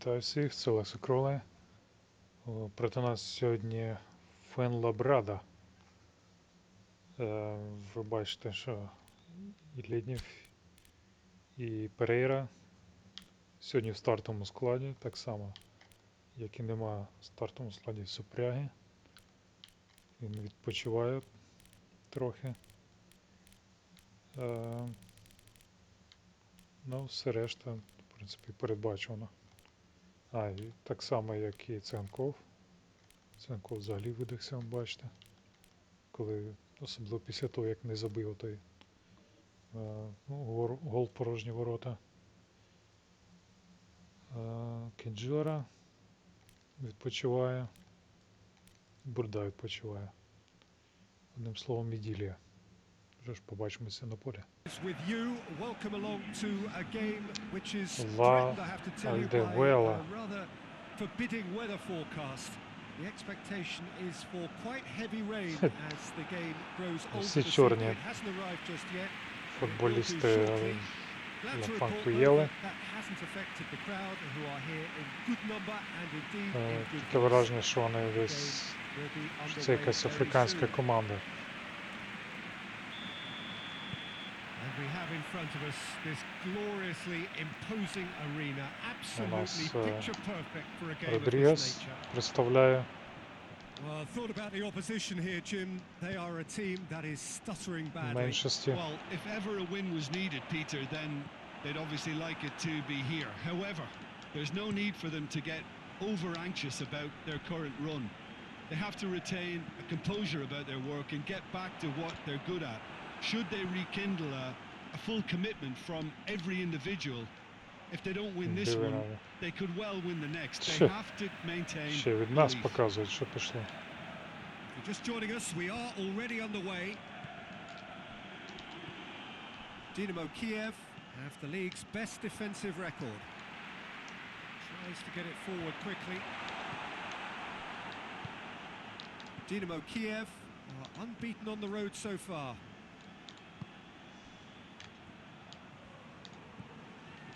Вітаю всіх, це Олексій Кроле. Проти нас сьогодні Фенлабрада. Е, Ви бачите, що і Ліднів, і Перейра сьогодні в стартовому складі, так само, як і нема в стартовому складі Супряги. Він відпочиває трохи. Е, Ну, все решта, в принципі, передбачено. А, так само, як і Ценков. Ценков взагалі видихся, бачите. Коли, особливо після того, як не забив той е, ну, гол порожні ворота. Е, Кенджора відпочиває. Бурда відпочиває. Одним словом, Міділія. Що ж, побачимося на полі. Ла Альдевела. Всі чорні футболісти нафанкуєли. Е, таке враження, що вони десь, що це якась африканська команда. we have in front of us this gloriously imposing arena, absolutely uh, picture perfect for a game of Родрігес this nature. представляє. Well, thought about the opposition here, Jim. They are a team that is stuttering в badly. меншості. Well, if ever a win was needed, Peter, then they'd obviously like it to be here. However, there's no need for them to get over anxious about their current run. They have to retain a composure about their work and get back to what they're good at. Should they rekindle a, a full commitment from every individual, if they don't win this Диви one, надо. they could well win the next. They Ще- have to maintain. Ще від нас belief. показують, що пішло. If you're just joining us, we are already underway. Dynamo Kiev have the league's best defensive record. Tries to get it forward quickly. Dynamo Kiev are unbeaten on the road so far.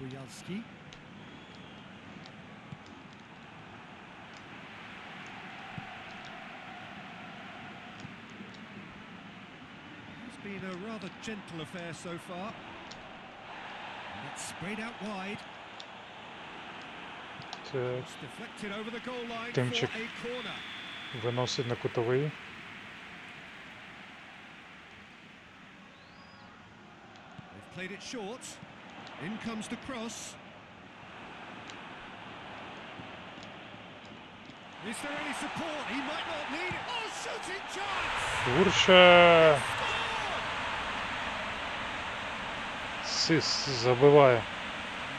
Bujalski. It's been a rather gentle affair so far. And it's sprayed out wide. Це It's deflected over the goal line Тимчик. for a corner. виносить на кутовий. They've played it short. In comes the cross. Is there any support? He might not need it. Oh, shooting chance! Гурша Scored! Сис забиває.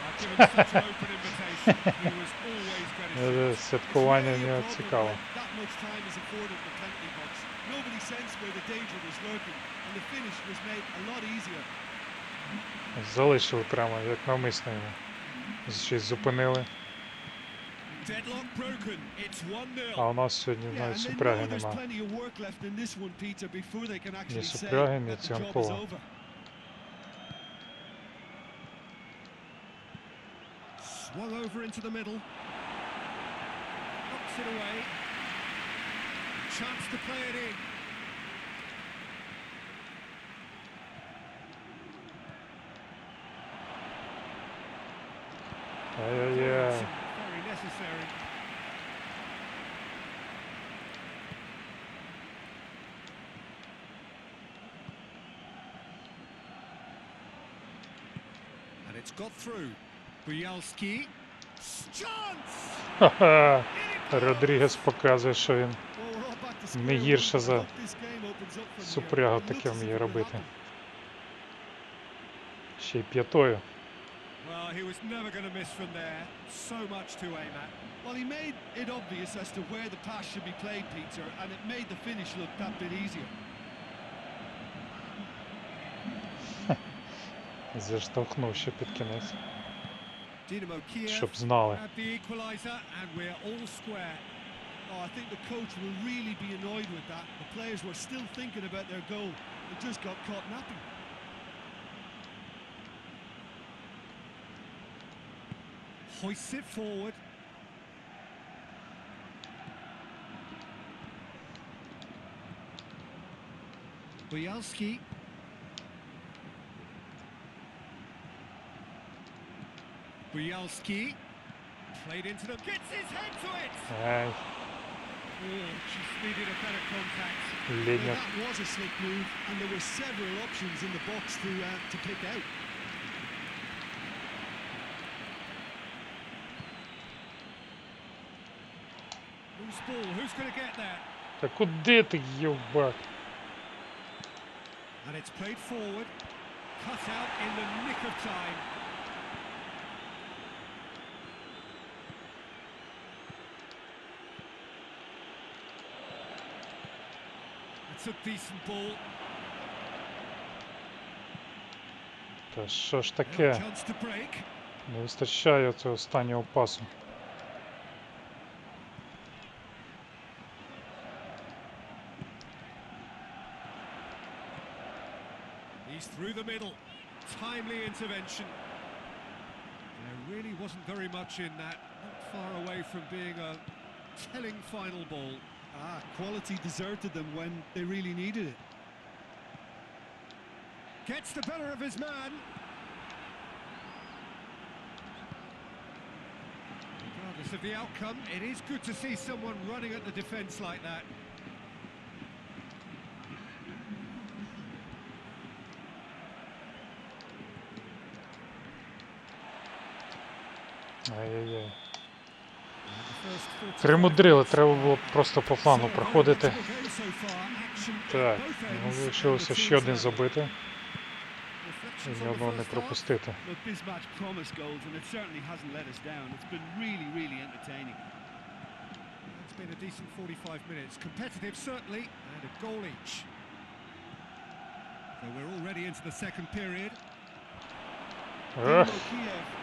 I've given such an open invitation. He was always going to Е, shoot. Святкування It's в really a нього problem цікаво. when That much time is afforded in the penalty box. Nobody sensed where the danger was lurking, and the finish was made a lot easier. Залишили прямо, як навмисно його. Щось зупинили. А у нас сьогодні навіть супряги нема. Ні супряги, ні цянкова. Chance to play it in. Ай-яй-яй. it's got through. Bielski. Chance! Родрігес показує, що він не гірше за супрягу таке вміє робити. Ще й п'ятою. Well, he was never going to miss from there. So much to aim at. Well, he made it obvious as to where the pass should be played, Peter, and it made the finish look that bit easier. Заштовхнув ще під кінець, Dynamo Kiev щоб знали. had the equaliser, and we're all square. Oh, I think the coach will really be annoyed with that. The players were still thinking about their goal and just got caught napping. hoists it forward. Bujalski. Bielski. Played into the. gets his head to it! Oh, just needed a better contact. That was a slick move, and there were several options in the box to, uh, to pick out. Та куди ти, юбак? And it's played forward. Cut out in the nick of time. It's a decent ball. Та що ж таке? break. Не вистачає цього останнього пасу. Through the middle. Timely intervention. There really wasn't very much in that. Not far away from being a telling final ball. Ah, quality deserted them when they really needed it. Gets the better of his man. Regardless of the outcome, it is good to see someone running at the defence like that. Ай-яй-яй. Примудрили, треба було просто по флану проходити. Так, ну, вийшлося ще один забити. І ні одного не пропустити. been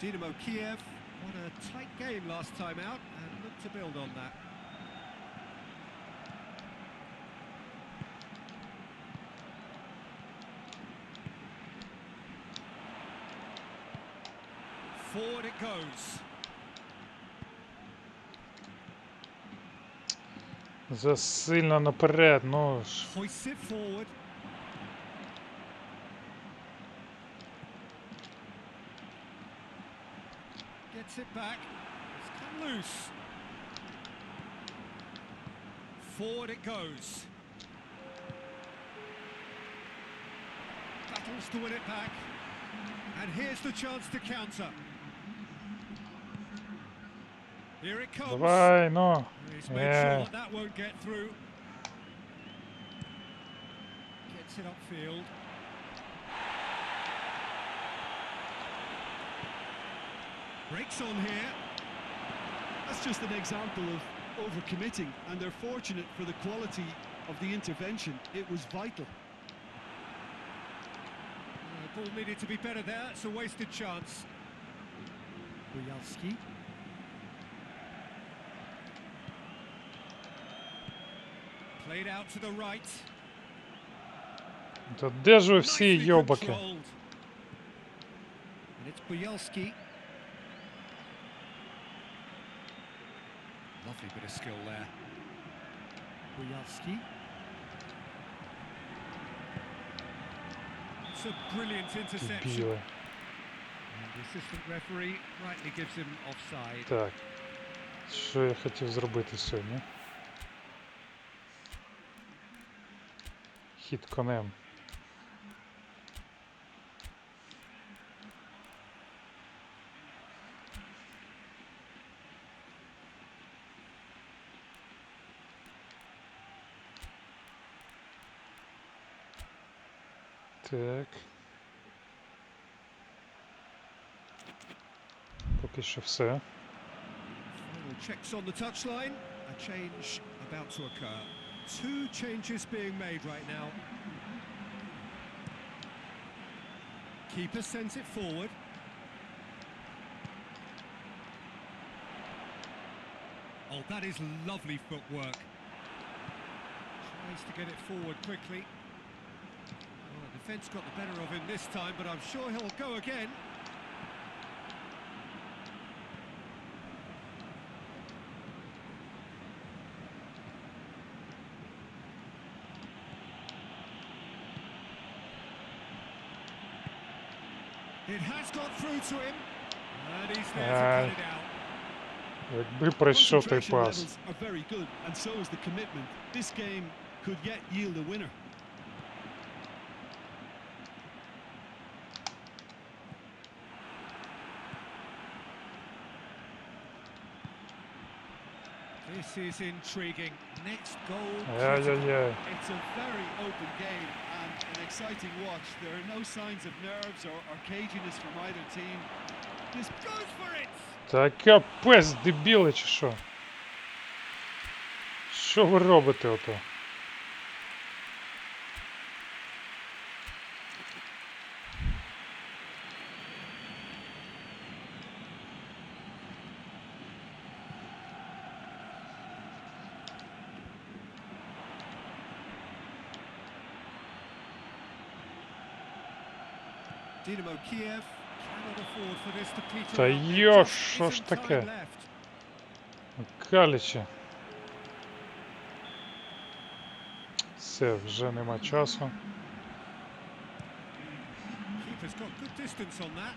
Dynamo Kiev won a tight game last time out and look to build on that. Forward it goes. Засильно наперед, ну ж. Gets it back. It's come loose. Forward it goes. Battles to win it back. And here's the chance to counter. Here it comes. Давай, ну. He's made Yeah. sure that that won't get through. Gets it upfield. Breaks on here. That's just an example of overcommitting, and they're fortunate for the quality of the intervention. It was vital. Uh, ball needed to be better there. It's a wasted chance. Bujalski. Played out to the right. Та де ж ви всі Nicely йобаки? controlled. And it's Bujelski. Lovely bit of skill there. Bujelski. It's a brilliant interception. And the assistant referee rightly gives him offside. Так. Що я хотів зробити сьогодні? Хід конем. Так. Поки що все. Final checks on the touchline. A change about to occur. two changes being made right now. Keeper sends it forward. Oh, that is lovely footwork. Tries to get it forward quickly. Well, the defence got the better of him this time, but I'm sure he'll go again. It has got through to him. And he's there to Aye. cut it out. Якби пройшов той Concentration пас. levels are very good, and so is the commitment. This game could yet yield a winner. This is intriguing. Next goal. critical. Ай-яй-яй. It's a very open game and an exciting watch. There are no signs of nerves or, or caginess from either team. This Goes for it. Та капець, дебіли чи що? Що ви робите ото? Та out. There йо, just що ж таке? time. Каліче. Все, вже нема часу. Keeper's got good distance on that.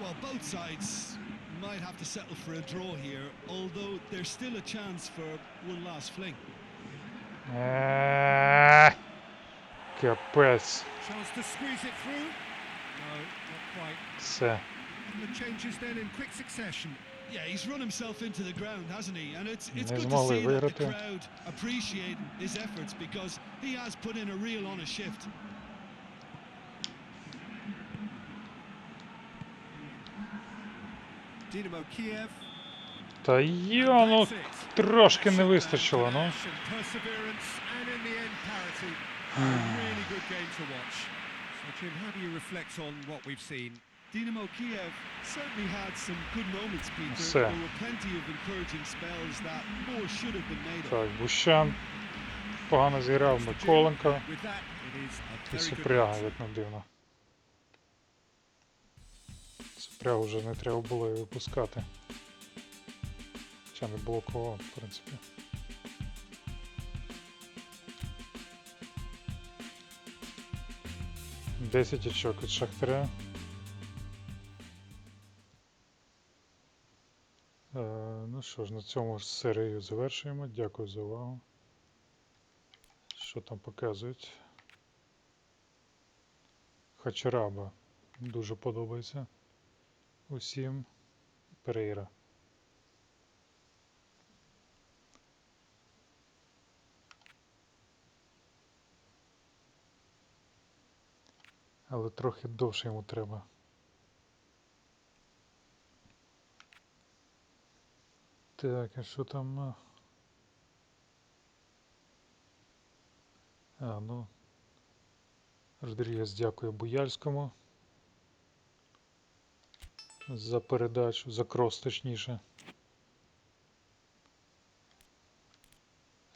Well, both sides might have to settle for a draw here, although there's still a chance for one last fling. Е, Капець. Chance to squeeze it through. No, not quite. Все. And the changes then in quick succession. Yeah, he's run himself into the ground, hasn't he? And it's it's Не good to змогли see that the виграти. crowd appreciate his efforts because he has put in a real honest shift. Dynamo Kiev. Та йо, ну That's it. трошки не Action вистачило, and ну. Really good game to watch. So, Jim, how do you reflect on what we've seen? Dynamo Kiev certainly had some good moments, Peter. Все. There were plenty of encouraging spells that more should have been made of. Так, Бущан погано зіграв Миколенко і Супряга, як не дивно. Супрягу вже не треба було і випускати. Хоча не було кого, в принципі. Десять очок від Шахтаря. Е, ну що ж, на цьому ж серію завершуємо. Дякую за увагу. Що там показують? Хачараба. Дуже подобається. Усім. Перейра. Але трохи довше йому треба. Так, а що там? а? Ну. Родрігес дякує Буяльському за передачу, за крос точніше.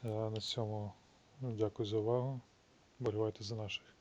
А на цьому ну, дякую за увагу. Болівайте за наших.